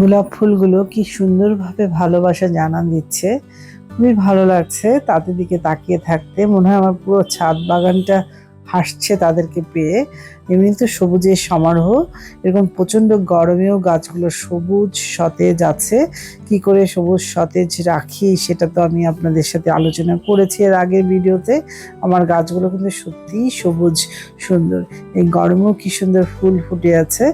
গোলাপ ফুলগুলো কি সুন্দরভাবে ভালোবাসা জানান দিচ্ছে। খুবই ভালো লাগছে তাদের দিকে তাকিয়ে থাকতে। মনে হয় আমার পুরো ছাদ বাগানটা হাসছে তাদেরকে পেয়ে। এমনি তো সবুজের সমারোহ, এরকম প্রচণ্ড গরমেও গাছগুলো সবুজ সতেজ আছে কি করে সবুজ সতেজ রাখি সেটা তো আমি আপনাদের সাথে আলোচনা করেছি এর আগের ভিডিওতে। আমার গাছগুলো কিন্তু সত্যিই সবুজ সুন্দর। এই গরমেও কি সুন্দর ফুল ফুটে আছে।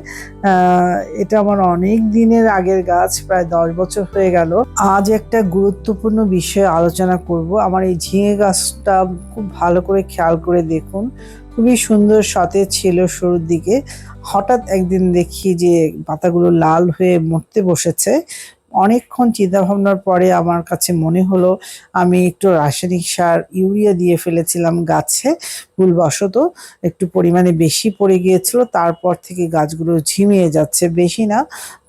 এটা আমার অনেক দিনের আগের গাছ, প্রায় দশ বছর হয়ে গেল। আজ একটা গুরুত্বপূর্ণ বিষয়ে আলোচনা করব। আমার এই ঝিঙে গাছটা খুব ভালো করে খেয়াল করে দেখুন। খুবই সুন্দর সতেজ ছিল শুরুর দিকে। হঠাৎ একদিন দেখি যে পাতাগুলো লাল হয়ে মরতে বসেছে। অনেকক্ষণ চিন্তা ভাবনার পরে আমার কাছে মনে হলো, আমি একটু রাসায়নিক সার, ইউরিয়া দিয়ে ফেলেছিলাম গাছে। ভুলবশত একটু পরিমাণে বেশি পড়ে গিয়েছিল, তারপর থেকে গাছগুলো ঝিমিয়ে যাচ্ছে। বেশি না,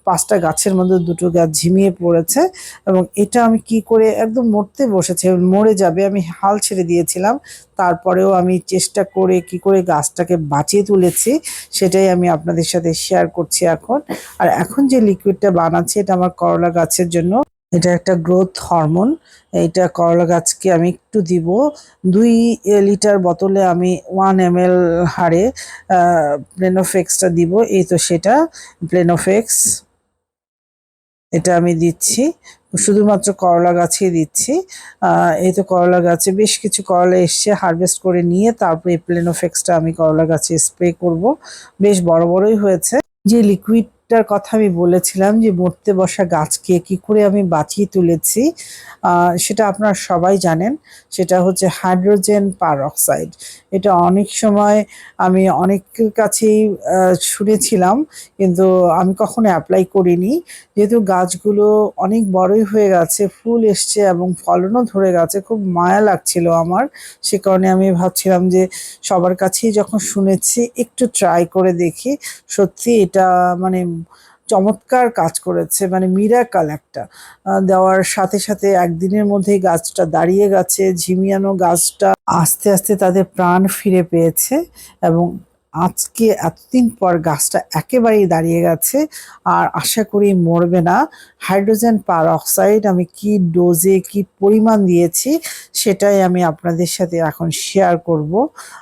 পাঁচটা গাছের মধ্যে দুটো গাছ ঝিমিয়ে পড়েছে এবং এটা আমি কি করে একদম মরতে বসেছে, মরে যাবে আমি হাল ছেড়ে দিয়েছিলাম। তারপরেও আমি চেষ্টা করে কি করে গাছটাকে বাঁচিয়ে তুলেছি, সেটাই আমি আপনাদের সাথে শেয়ার করছি এখন। আর এখন যে লিকুইডটা বানাচ্ছি, এটা আমার করলা গাছের জন্য। এটা একটা গ্রোথ হরমোন এইটা করলা গাছকে আমি একটু দিব। দুই লিটার বোতলে আমি ওয়ান এম এল হারে প্লেনোফেক্সটা দিব। এই তো সেটা প্লেনোফেক্স এটা আমি দিচ্ছি। শুধুমাত্র করলা গাছেই দিচ্ছি। এই তো করলা গাছে বেশ কিছু করলা এসছে হারভেস্ট করে নিয়ে তারপরে প্লেনোফেক্সটা আমি করলা গাছে স্প্রে করব। বেশ বড় বড়ই হয়েছে। যে লিকুইডটার কথা আমি বলেছিলাম যে মরতে বসা গাছকে কি করে আমি বাঁচিয়ে তুলেছি সেটা আপনারা সবাই জানেন। সেটা হচ্ছে হাইড্রোজেন পারঅক্সাইড। এটা অনেক সময় আমি অনেকের কাছেই শুনেছিলাম, কিন্তু আমি কখনো অ্যাপ্লাই করিনি। যেহেতু গাছগুলো অনেক বড়ই হয়ে গেছে, ফুল এসছে এবং ফলনও ধরে গেছে, খুব মায়া লাগছিল আমার। সে কারণে আমি ভাবছিলাম যে সবার কাছেই যখন শুনেছি, একটু ট্রাই করে দেখি। সত্যি এটা মানে চমৎকার কাজ করেছে মানে মিরাকাল একটা। দেওয়ার সাথে সাথে একদিনের মধ্যেই গাছটা দাঁড়িয়ে গেছে, ঝিমিয়ানো গাছটা আস্তে আস্তে তাদের প্রাণ ফিরে পেয়েছে এবং আজকে এতদিন পর গাছটা একেবারেই দাঁড়িয়ে গেছে। আর আশা করি মরবে না। হাইড্রোজেন পার অক্সাইড আমি কি ডোজে কি পরিমাণ দিয়েছি সেটাই আমি আপনাদের সাথে এখন শেয়ার করব।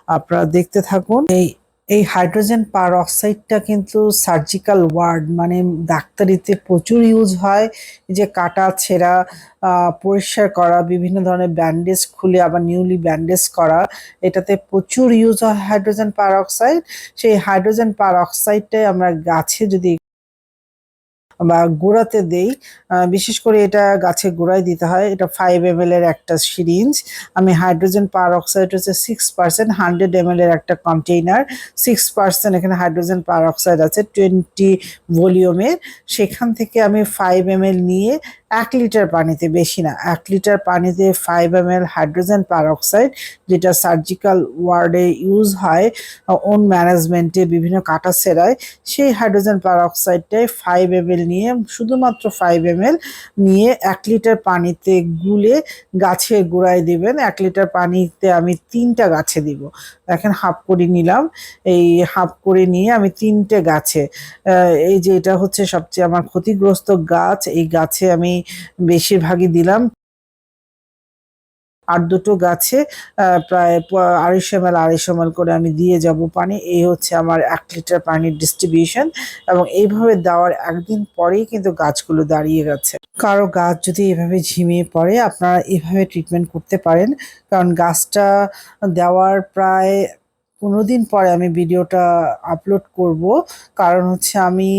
আপনারা দেখতে থাকুন। এই এই হাইড্রোজেন পার অক্সাইডটা কিন্তু সার্জিক্যাল ওয়ার্ড মানে ডাক্তারিতে প্রচুর ইউজ হয়। যে কাটা, ছেঁড়া পরিষ্কার করা, বিভিন্ন ধরনের ব্যান্ডেজ খুলে আবার নিউলি ব্যান্ডেজ করা, এটাতে প্রচুর ইউজ হয় হাইড্রোজেন পার অক্সাইড সেই হাইড্রোজেন পার অক্সাইডটাই আমরা গাছে যদি বা গোড়াতে দেই বিশেষ করে এটা গাছে গোড়ায় দিতে হয়। এটা ফাইভ এম এর একটা সিরিঞ্জ আমি হাইড্রোজেন পার অক্সাইড হচ্ছে সিক্স পার্সেন্ট হান্ড্রেড এম এর একটা কন্টেইনার সিক্স পার্সেন্ট এখানে হাইড্রোজেন পার অক্সাইড আছে টোয়েন্টি ভলিউমের সেখান থেকে আমি ফাইভ এম নিয়ে এক লিটার পানিতে, বেশি না, এক লিটার পানিতে five M L hydrogen peroxide যেটা সার্জিক্যাল ওয়ার্ডে ইউজ হয় ওন ম্যানেজমেন্টে বিভিন্ন কাটা সেরায় সেই হাইড্রোজেন পার অক্সাইডটাই ফাইভ এম নিয়ে শুধুমাত্র ফাইভ এম নিয়ে এক লিটার পানিতে গুলে গাছের গোড়ায় দেবেন। এক লিটার পানিতে আমি তিনটা গাছে দিব। দেখেন হাফ করে নিলাম। এই হাফ করে নিয়ে আমি তিনটে গাছে এই যে এটা হচ্ছে সবচেয়ে আমার ক্ষতিগ্রস্ত গাছ। এই গাছে আমি বেশিরভাগই দিলাম আর দুটো গাছে প্রায় আড়াইশো এম আড়াইশো এম করে আমি দিয়ে যাব পানি। এই হচ্ছে আমার এক লিটার পানির ডিস্ট্রিবিউশন এবং এইভাবে দেওয়ার একদিন পরেই কিন্তু গাছগুলো দাঁড়িয়ে গেছে। কারও গাছ যদি এভাবে ঝিমিয়ে পড়ে, আপনারা এভাবে ট্রিটমেন্ট করতে পারেন। কারণ গাছটা দেওয়ার প্রায় পনেরো দিন পরে আমি ভিডিওটা আপলোড করব। কারণ হচ্ছে আমি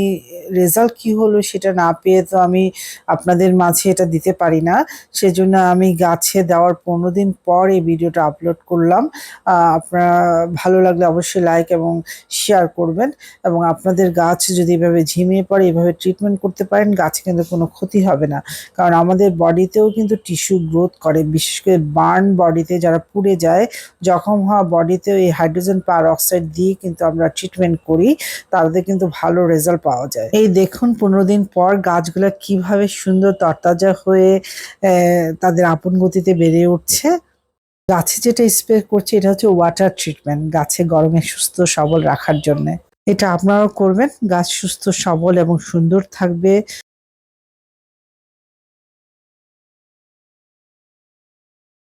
রেজাল্ট কি হলো সেটা না পেয়ে তো আমি আপনাদের মাঝে এটা দিতে পারি না। সেজন্য আমি গাছে দেওয়ার পনেরো দিন পর এই ভিডিওটা আপলোড করলাম। আপনারা ভালো লাগলে অবশ্যই লাইক এবং শেয়ার করবেন এবং আপনাদের গাছ যদি এভাবে ঝিমিয়ে পড়ে, এভাবে ট্রিটমেন্ট করতে পারেন, গাছে কিন্তু কোনো ক্ষতি হবে না। কারণ আমাদের বডিতেও কিন্তু টিস্যু গ্রোথ করে। বিশেষ করে বার্ন বডিতে যারা পুড়ে যায়, জখম হওয়া বডিতেও এই হাইড্রোজেন পার অক্সাইড দিয়ে কিন্তু আমরা ট্রিটমেন্ট করি তাদের কিন্তু ভালো রেজাল্ট পাওয়া যায়। এই দেখুন পনেরো দিন পর গাছগুলো কীভাবে সুন্দর তরতাজা হয়ে তাদের আপন গতিতে বেড়ে উঠছে। গাছে যেটা স্প্রে করছে, এটা হচ্ছে ওয়াটার ট্রিটমেন্ট গাছে গরমে সুস্থ সবল রাখার জন্য। এটা আপনারাও করবেন, গাছ সুস্থ, সবল এবং সুন্দর থাকবে।